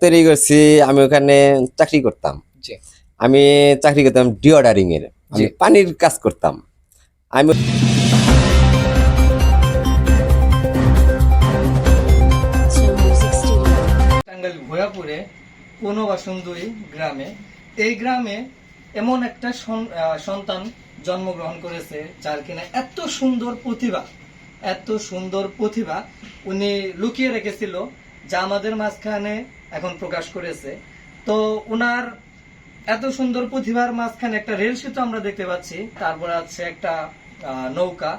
তৈরি করছি আমি ওখানে চাকরি করতাম। আমি চাকরি করতাম ডিঅর্ডারিং এর। আমি পানির কাজ করতাম। আমি টাঙ্গাইল ভয়াপুরে কোনোবা সুন্দরী গ্রামে এই গ্রামে এমন একটা সন- আহ, সন্তান জন্মগ্রহণ করেছে যার কিনা এত সুন্দর প্রতিভা এত সুন্দর প্রতিভা উনি লুকিয়ে রেখেছিল যা আমাদের মাঝখানে এখন প্রকাশ করেছে। তো উনার এত সুন্দর প্রতিভার মাঝখানে একটা রেল সেতু আমরা দেখতে পাচ্ছি। তারপর আছে একটা নৌকা।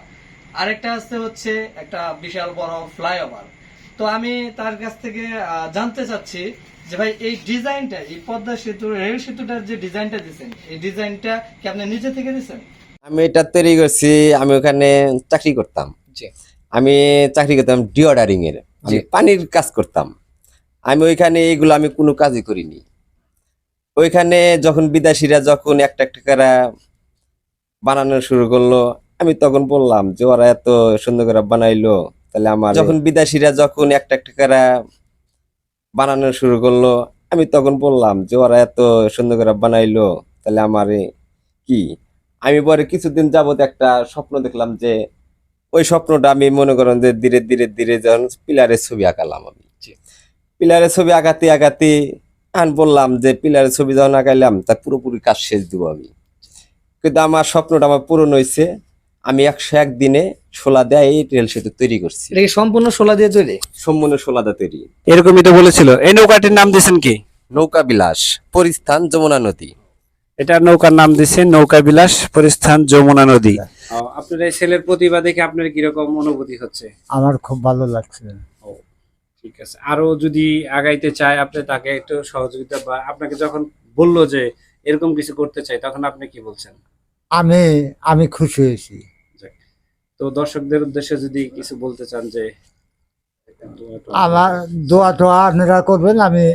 আরেকটা আছে হচ্ছে একটা বিশাল বড় ফ্লাইওভার। তো আমি তার কাছ থেকে জানতে চাচ্ছি যে ভাই এই ডিজাইনটা এই পদ্মা সেতু রেল সেতুটার যে ডিজাইনটা দিচ্ছেন এই ডিজাইনটা কি আপনি নিজে থেকে দিচ্ছেন আমি এটা তৈরি করছি আমি ওখানে চাকরি করতাম। আমি চাকরি করতাম ডিঅর্ডারিং এর। আমি পানির কাজ করতাম। আমি ওইখানে এইগুলো আমি কোনো কাজই করিনি। ওইখানে যখন বিদেশিরা যখন একটা একটা করে বানানো শুরু করল আমি তখন বললাম যে ওরা এত সুন্দর করে বানাইলো তাহলে আমার যখন বিদেশিরা যখন একটা একটা করে বানানো শুরু করল আমি তখন বললাম যে ওরা এত সুন্দর করে বানাইলো তাহলে আমার কি? আমি পরে কিছুদিন যাবত একটা স্বপ্ন দেখলাম যে ওই স্বপ্নটা আমি মনে করেন যে ধীরে ধীরে ধীরে যখন পিলারের ছবি আঁকালাম আমি। পিলারের ছবি আঁকাতে আঁকাতে আমি বললাম যে পিলারের ছবি যখন আঁকাইলাম তার পুরোপুরি কাজ শেষ দিব আমি। কিন্তু আমার স্বপ্নটা আমার পূরণ হয়েছে আমি একশো এক দিনে শোলা দেয় এই রেল সেতু তৈরি করছি। সম্পূর্ণ সোলা দিয়ে তৈরি? সম্পূর্ণ শোলাদা তৈরি। এরকমই তো বলেছিল। এই নৌকাটির নাম দিয়েছেন কি? নৌকা বিলাস পরিস্থান যমুনা নদী। এটা নৌকার নাম দিয়েছেন নৌকা বিলাস পরিস্থান যমুনা নদী। আপনার এই ছেলের প্রতিভা দেখে আপনার কীরকম অনুভূতি হচ্ছে? আমার খুব ভালো লাগছে। ঠিক আছে। আরও যদি আগাইতে চায় আপনি তাকে একটু সহযোগিতা বা আপনাকে যখন বলল যে এরকম কিছু করতে চাই তখন আপনি কি বলছেন? আমি আমি খুশি হয়েছি। তো দর্শকদের উদ্দেশ্যে যদি কিছু বলতে চান যে আমার দোয়া টোয়া আপনারা করবেন আমি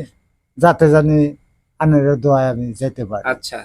যাতে জানি আপনারা দোয়ায় আমি যেতে পারি। আচ্ছা